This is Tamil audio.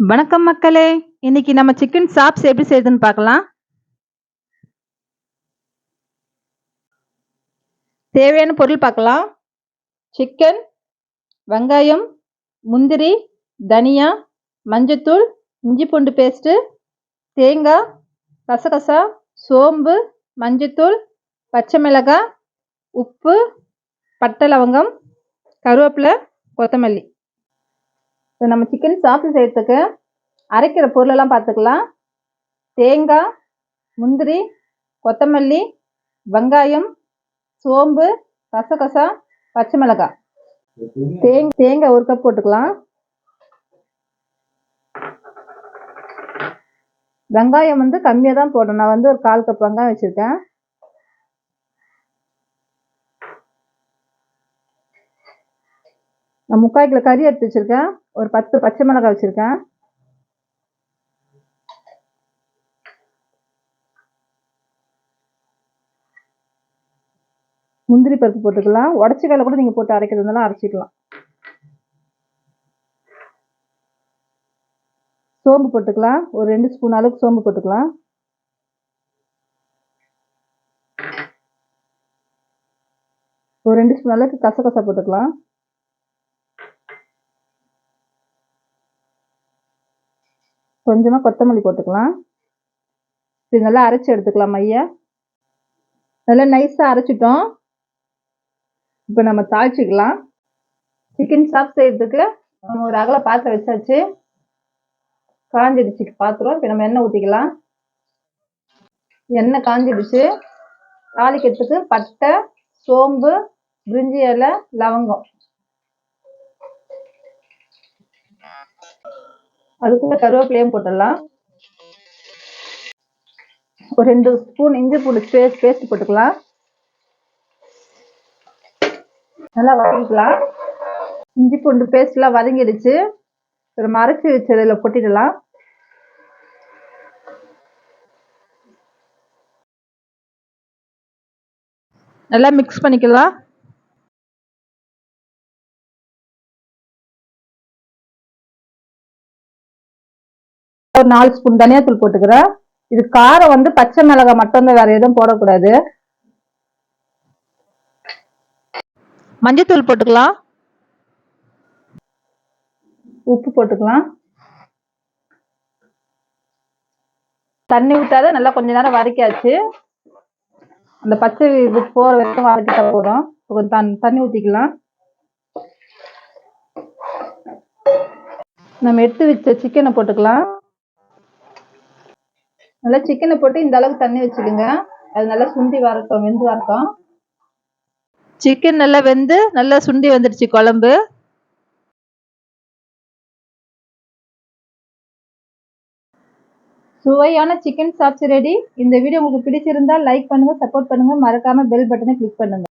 வணக்கம் மக்களே. இன்னைக்கு நம்ம சிக்கன் சாப்ஸ் எப்படி செய்யுதுன்னு பார்க்கலாம். தேவையான பொருள் பார்க்கலாம். சிக்கன் வெங்காயம் முந்திரி தனியா மஞ்சத்தூள் இஞ்சி பூண்டு பேஸ்ட்டு தேங்காய் கசகசா சோம்பு மஞ்சத்தூள் பச்சை மிளகாய் உப்பு பட்டை லவங்கம் கருவேப்பிலை கொத்தமல்லி. இப்போ நம்ம சிக்கன் சாப்பிட்டு செய்கிறதுக்கு அரைக்கிற பொருளெல்லாம் பார்த்துக்கலாம். தேங்காய் முந்திரி கொத்தமல்லி வெங்காயம் சோம்பு கசகசா பச்சை மிளகாய். தேங் தேங்காய் ஒரு கப் போட்டுக்கலாம். வெங்காயம் வந்து கம்மியாக தான் போடணும். நான் வந்து ஒரு கால் கப் வெங்காயம் வச்சுருக்கேன். நான் முக்கால் கிலோ கறி எடுத்து வச்சுருக்கேன். ஒரு பத்து பச்சை மிளகாய் வச்சுருக்கேன். முந்திரி பருப்பு போட்டுக்கலாம். உடச்சி கூட நீங்கள் போட்டு அரைக்கிறது இருந்தாலும் அரைச்சிக்கலாம். சோம்பு போட்டுக்கலாம். ஒரு ரெண்டு ஸ்பூன் அளவுக்கு சோம்பு போட்டுக்கலாம். ஒரு ரெண்டு ஸ்பூன் அளவுக்கு கசகசா போட்டுக்கலாம். கொஞ்சமாக கொத்தமல்லி போட்டுக்கலாம். இது நல்லா அரைச்சி எடுத்துக்கலாம் மைய. நல்லா நைஸாக அரைச்சிட்டோம். இப்போ நம்ம தாளிச்சிக்கலாம். சிக்கன் சாப் செய்யறதுக்கு நம்ம ஒரு அகல பாத்திரம் வச்சாச்சு. காஞ்சிடுச்சு பாத்திரம். இப்போ நம்ம எண்ணெய் ஊற்றிக்கலாம் எண்ணெய் காஞ்சிடுச்சு. தாளிக்கிறதுக்கு பட்டை சோம்பு பிரிஞ்சி இலை லவங்கம். அதுக்குள்ள கருவேப்பிலையும் போட்டுடலாம். ஒரு ரெண்டு ஸ்பூன் இஞ்சி பூண்டு பேஸ்ட் பேஸ்ட் போட்டுக்கலாம். நல்லா வதக்கிக்கலாம். இஞ்சி பூண்டு பேஸ்ட்லாம் வதங்கிடுச்சு. ஒரு மறைச்சி வச்சதில் கொட்டிடலாம். நல்லா மிக்ஸ் பண்ணிக்கலாம். ஒரு நாலு ஸ்பூன் தனியாத்தூள் போட்டுக்கிறேன். இது காரம் வந்து பச்சை மிளகாய் மட்டும்தான் வேற எதுவும் போடக்கூடாது. மஞ்சத்தூள் போட்டுக்கலாம். உப்பு போட்டுக்கலாம். தண்ணி ஊற்றாத நல்லா கொஞ்ச நேரம் வதக்கியாச்சு. அந்த பச்சை இது போகிற வரைக்கும் வதக்கிட்டா போதும். கொஞ்சம் தண்ணி ஊற்றிக்கலாம் நம்ம எடுத்து வச்ச சிக்கனை போட்டுக்கலாம். நல்லா சிக்கனை போட்டு இந்த அளவுக்கு தண்ணி வச்சுக்கோங்க. அது நல்லா சுண்டி வரட்டும் வெந்து வரட்டும். சிக்கன் நல்லா வெந்து நல்லா சுண்டி வந்துடுச்சு குழம்பு. சுவையான சிக்கன் சாப்ஸ் ரெடி இந்த வீடியோ உங்களுக்கு பிடிச்சிருந்தா லைக் பண்ணுங்க சப்போர்ட் பண்ணுங்க. மறக்காம பெல் பட்டனை கிளிக் பண்ணுங்க.